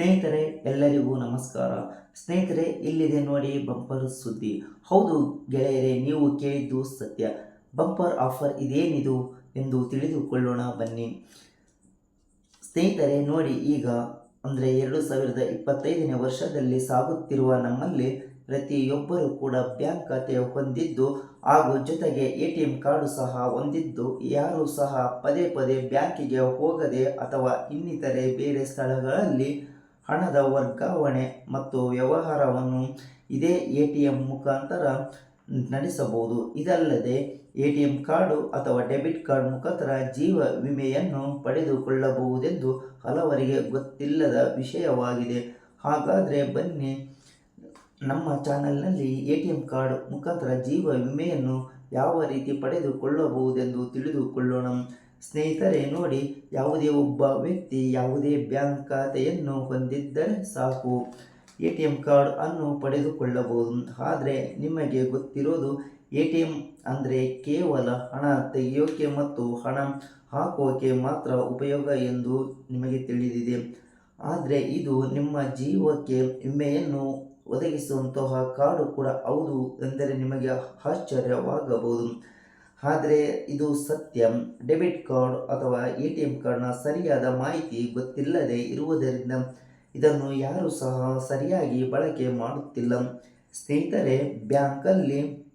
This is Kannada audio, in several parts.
ಸ್ನೇಹಿತರೆ, ಎಲ್ಲರಿಗೂ ನಮಸ್ಕಾರ. ಸ್ನೇಹಿತರೆ, ಇಲ್ಲಿದೆ ನೋಡಿ ಬಂಪರ್ ಸುದ್ದಿ. ಹೌದು ಗೆಳೆಯರೇ, ನೀವು ಕೇಳಿದ್ದು ಸತ್ಯ. ಬಂಪರ್ ಆಫರ್ ಇದೇನಿದು ಎಂದು ತಿಳಿದುಕೊಳ್ಳೋಣ ಬನ್ನಿ. ಸ್ನೇಹಿತರೆ, ನೋಡಿ ಈಗ ಅಂದರೆ ಎರಡು ಸಾವಿರದ ಇಪ್ಪತ್ತೈದನೇ ವರ್ಷದಲ್ಲಿ ಸಾಗುತ್ತಿರುವ ನಮ್ಮಲ್ಲಿ ಪ್ರತಿಯೊಬ್ಬರೂ ಕೂಡ ಬ್ಯಾಂಕ್ ಖಾತೆ ಹೊಂದಿದ್ದು ಹಾಗೂ ಜೊತೆಗೆ ಎ ಟಿ ಎಂ ಕಾರ್ಡು ಸಹ ಹೊಂದಿದ್ದು, ಯಾರೂ ಸಹ ಪದೇ ಪದೇ ಬ್ಯಾಂಕಿಗೆ ಹೋಗದೆ ಅಥವಾ ಇನ್ನಿತರೆ ಬೇರೆ ಸ್ಥಳಗಳಲ್ಲಿ ಹಣದ ವರ್ಗಾವಣೆ ಮತ್ತು ವ್ಯವಹಾರವನ್ನು ಇದೇ ಎ ಟಿ ಎಂ ಮುಖಾಂತರ ನಡೆಸಬಹುದು. ಇದಲ್ಲದೆ, ಎ ಟಿ ಎಂ ಕಾರ್ಡು ಅಥವಾ ಡೆಬಿಟ್ ಕಾರ್ಡ್ ಮುಖಾಂತರ ಜೀವ ವಿಮೆಯನ್ನು ಪಡೆದುಕೊಳ್ಳಬಹುದೆಂದು ಹಲವರಿಗೆ ಗೊತ್ತಿಲ್ಲದ ವಿಷಯವಾಗಿದೆ. ಹಾಗಾದರೆ ಬನ್ನಿ, ನಮ್ಮ ಚಾನಲ್ನಲ್ಲಿ ಎ ಟಿ ಎಂ ಕಾರ್ಡ್ ಮುಖಾಂತರ ಜೀವ ವಿಮೆಯನ್ನು ಯಾವ ರೀತಿ ಪಡೆದುಕೊಳ್ಳಬಹುದೆಂದು ತಿಳಿದುಕೊಳ್ಳೋಣ. ಸ್ನೇಹಿತರೆ, ನೋಡಿ, ಯಾವುದೇ ಒಬ್ಬ ವ್ಯಕ್ತಿ ಯಾವುದೇ ಬ್ಯಾಂಕ್ ಖಾತೆಯನ್ನು ಹೊಂದಿದ್ದರೆ ಸಾಕು. ಎ ಟಿ ಎಂ ಕಾರ್ಡ್ ಅನ್ನು ಪಡೆದುಕೊಳ್ಳಬಹುದು. ಆದರೆ, ನಿಮಗೆ ಗೊತ್ತಿರೋದು ಎ ಟಿ ಎಂ ಅಂದರೆ ಕೇವಲ ಹಣ ತೆಗೆಯೋಕೆ ಮತ್ತು ಹಣ ಹಾಕೋಕೆ ಮಾತ್ರ ಉಪಯೋಗ ಎಂದು ನಿಮಗೆ ತಿಳಿದಿದೆ. ಆದರೆ, ಇದು ನಿಮ್ಮ ಜೀವಕ್ಕೆ ವಿಮೆಯನ್ನು ಒದಗಿಸುವಂತಹ ಕಾರ್ಡು ಕೂಡ ಹೌದು ಎಂದರೆ ನಿಮಗೆ ಆಶ್ಚರ್ಯವಾಗಬಹುದು. ಆದರೆ ಇದು ಸತ್ಯ, ಡೆಬಿಟ್ ಕಾರ್ಡ್ ಅಥವಾ ಎ ಟಿ ಎಂ ಕಾರ್ಡ್ನ ಸರಿಯಾದ ಮಾಹಿತಿ ಗೊತ್ತಿಲ್ಲದೆ ಇರುವುದರಿಂದ ಇದನ್ನು ಯಾರೂ ಸಹ ಸರಿಯಾಗಿ ಬಳಕೆ ಮಾಡುತ್ತಿಲ್ಲ. ಸ್ನೇಹಿತರೆ, ಬ್ಯಾಂಕಲ್ಲಿ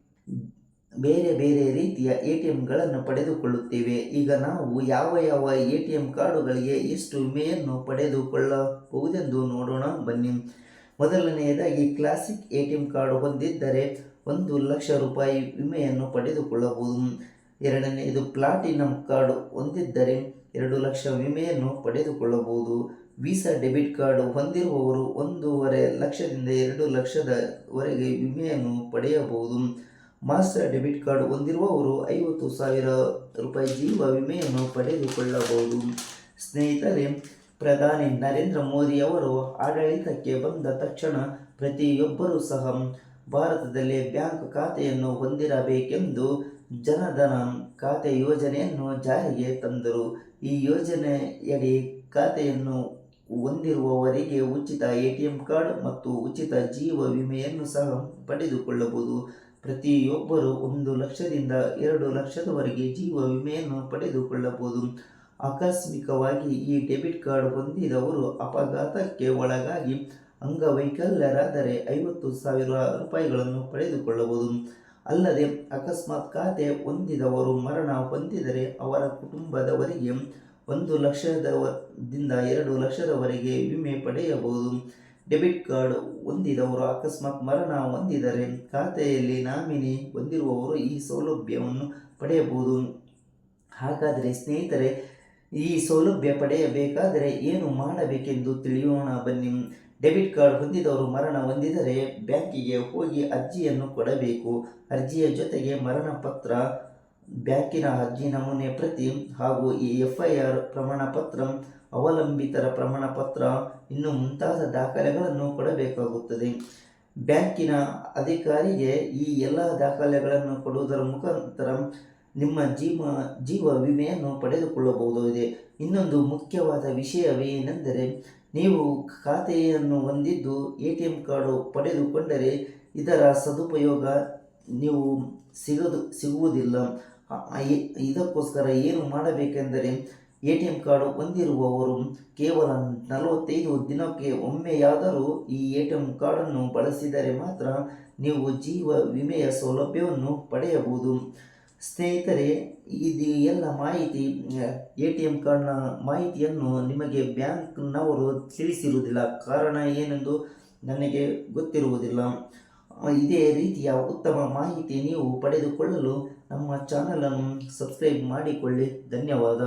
ಬೇರೆ ಬೇರೆ ರೀತಿಯ ಎ ಟಿ ಎಮ್ಗಳನ್ನು ಪಡೆದುಕೊಳ್ಳುತ್ತೇವೆ. ಈಗ ನಾವು ಯಾವ ಯಾವ ಎ ಟಿ ಎಂ ಕಾರ್ಡುಗಳಿಗೆ ಎಷ್ಟು ವಿಮೆಯನ್ನು ಪಡೆದುಕೊಳ್ಳಬಹುದೆಂದು ನೋಡೋಣ. ಬನ್ನಿ. ಮೊದಲನೆಯದಾಗಿ classic A T M card ಹೊಂದಿದ್ದರೆ ಒಂದು ಲಕ್ಷ ರೂಪಾಯಿ ವಿಮೆಯನ್ನು ಪಡೆದುಕೊಳ್ಳಬಹುದು. ಎರಡನೆಯದು ಪ್ಲಾಟಿನಮ್ ಕಾರ್ಡ್ ಹೊಂದಿದ್ದರೆ ಎರಡು ಲಕ್ಷ ವಿಮೆಯನ್ನು ಪಡೆದುಕೊಳ್ಳಬಹುದು. ವೀಸಾ ಡೆಬಿಟ್ ಕಾರ್ಡ್ ಹೊಂದಿರುವವರು ಒಂದೂವರೆ ಲಕ್ಷದಿಂದ ಎರಡು ಲಕ್ಷದವರೆಗೆ ವಿಮೆಯನ್ನು ಪಡೆಯಬಹುದು. ಮಾಸ್ಟರ್ ಡೆಬಿಟ್ ಕಾರ್ಡ್ ಹೊಂದಿರುವವರು ಐವತ್ತು ಸಾವಿರ ರೂಪಾಯಿ ಜೀವ ವಿಮೆಯನ್ನು ಪಡೆದುಕೊಳ್ಳಬಹುದು. ಸ್ನೇಹಿತರೆ ಪ್ರಧಾನಿ ನರೇಂದ್ರ ಮೋದಿಯವರು ಆಡಳಿತಕ್ಕೆ ಬಂದ ತಕ್ಷಣ ಪ್ರತಿಯೊಬ್ಬರೂ ಸಹ ಭಾರತದಲ್ಲಿ ಬ್ಯಾಂಕ್ ಖಾತೆಯನ್ನು ಹೊಂದಿರಬೇಕೆಂದು ಜನಧನ ಖಾತೆ ಯೋಜನೆಯನ್ನು ಜಾರಿಗೆ ತಂದರು. ಈ ಯೋಜನೆಯಡಿ ಖಾತೆಯನ್ನು ಹೊಂದಿರುವವರಿಗೆ ಉಚಿತ ಎ ಟಿ ಎಂ ಕಾರ್ಡ್ ಮತ್ತು ಉಚಿತ ಜೀವ ವಿಮೆಯನ್ನು ಸಹ ಪಡೆದುಕೊಳ್ಳಬಹುದು. ಪ್ರತಿಯೊಬ್ಬರು ಒಂದು ಲಕ್ಷದಿಂದ ಎರಡು ಲಕ್ಷದವರೆಗೆ ಜೀವ ವಿಮೆಯನ್ನು ಪಡೆದುಕೊಳ್ಳಬಹುದು. ಆಕಸ್ಮಿಕವಾಗಿ ಈ ಡೆಬಿಟ್ ಕಾರ್ಡ್ ಹೊಂದಿದವರು ಅಪಘಾತಕ್ಕೆ ಒಳಗಾಗಿ ಅಂಗವೈಕಲ್ಯರಾದರೆ ಐವತ್ತು ಸಾವಿರ ರೂಪಾಯಿಗಳನ್ನು ಪಡೆದುಕೊಳ್ಳಬಹುದು. ಅಲ್ಲದೆ ಅಕಸ್ಮಾತ್ ಖಾತೆ ಹೊಂದಿದವರು ಮರಣ ಹೊಂದಿದರೆ ಅವರ ಕುಟುಂಬದವರಿಗೆ ಒಂದು ಲಕ್ಷದದಿಂದ ಎರಡು ಲಕ್ಷದವರೆಗೆ ವಿಮೆ ಪಡೆಯಬಹುದು. ಡೆಬಿಟ್ ಕಾರ್ಡ್ ಹೊಂದಿದವರು ಅಕಸ್ಮಾತ್ ಮರಣ ಹೊಂದಿದರೆ ಖಾತೆಯಲ್ಲಿ ನಾಮಿನಿ ಹೊಂದಿರುವವರು ಈ ಸೌಲಭ್ಯವನ್ನು ಪಡೆಯಬಹುದು. ಹಾಗಾದರೆ ಸ್ನೇಹಿತರೆ ಈ ಸೌಲಭ್ಯ ಪಡೆಯಬೇಕಾದರೆ ಏನು ಮಾಡಬೇಕೆಂದು ತಿಳಿಯೋಣ ಬನ್ನಿ. ಡೆಬಿಟ್ ಕಾರ್ಡ್ ಹೊಂದಿದವರು ಮರಣ ಹೊಂದಿದರೆ ಬ್ಯಾಂಕಿಗೆ ಹೋಗಿ ಅರ್ಜಿಯನ್ನು ಕೊಡಬೇಕು. ಅರ್ಜಿಯ ಜೊತೆಗೆ ಮರಣ ಪತ್ರ ಬ್ಯಾಂಕಿನ ಅರ್ಜಿ ನಮೂನೆ ಪ್ರತಿ ಹಾಗೂ ಈ ಎಫ್ ಐ ಆರ್ ಪ್ರಮಾಣ ಪತ್ರ ಅವಲಂಬಿತರ ಪ್ರಮಾಣ ಪತ್ರ ಇನ್ನು ಮುಂತಾದ ದಾಖಲೆಗಳನ್ನು ಕೊಡಬೇಕಾಗುತ್ತದೆ. ಬ್ಯಾಂಕಿನ ಅಧಿಕಾರಿಗೆ ಈ ಎಲ್ಲ ದಾಖಲೆಗಳನ್ನು ಕೊಡುವುದರ ಮುಖಾಂತರ ನಿಮ್ಮ ಜೀವ ಜೀವ ವಿಮೆಯನ್ನು ಪಡೆದುಕೊಳ್ಳಬಹುದಾಗಿದೆ. ಇನ್ನೊಂದು ಮುಖ್ಯವಾದ ವಿಷಯವೇನೆಂದರೆ, ನೀವು ಖಾತೆಯನ್ನು ಹೊಂದಿದ್ದು ಎ ಟಿ ಎಂ ಕಾರ್ಡು ಪಡೆದುಕೊಂಡರೆ ಇದರ ಸದುಪಯೋಗ ನೀವು ಸಿಗದು, ಸಿಗುವುದಿಲ್ಲ. ಇದಕ್ಕೋಸ್ಕರ ಏನು ಮಾಡಬೇಕೆಂದರೆ ಎ ಟಿ ಎಂ ಕಾರ್ಡು ಹೊಂದಿರುವವರು ಕೇವಲ ನಲವತ್ತೈದು ದಿನಕ್ಕೆ ಒಮ್ಮೆಯಾದರೂ ಈ ಎ ಟಿ ಎಂ ಕಾರ್ಡನ್ನು ಬಳಸಿದರೆ ಮಾತ್ರ ನೀವು ಜೀವ ವಿಮೆಯ ಸೌಲಭ್ಯವನ್ನು ಪಡೆಯಬಹುದು. ಸ್ನೇಹಿತರೆ, ಇದು ಎಲ್ಲ ಮಾಹಿತಿ ಎ ಟಿ ಎಂ ಕಾರ್ಡ್ನ ಮಾಹಿತಿಯನ್ನು ನಿಮಗೆ ಬ್ಯಾಂಕ್ನವರು ತಿಳಿಸಿರುವುದಿಲ್ಲ. ಕಾರಣ ಏನೆಂದು ನನಗೆ ಗೊತ್ತಿರುವುದಿಲ್ಲ. ಇದೇ ರೀತಿಯ ಉತ್ತಮ ಮಾಹಿತಿ ನೀವು ಪಡೆದುಕೊಳ್ಳಲು ನಮ್ಮ ಚಾನಲನ್ನು ಸಬ್ಸ್ಕ್ರೈಬ್ ಮಾಡಿಕೊಳ್ಳಿ. ಧನ್ಯವಾದ.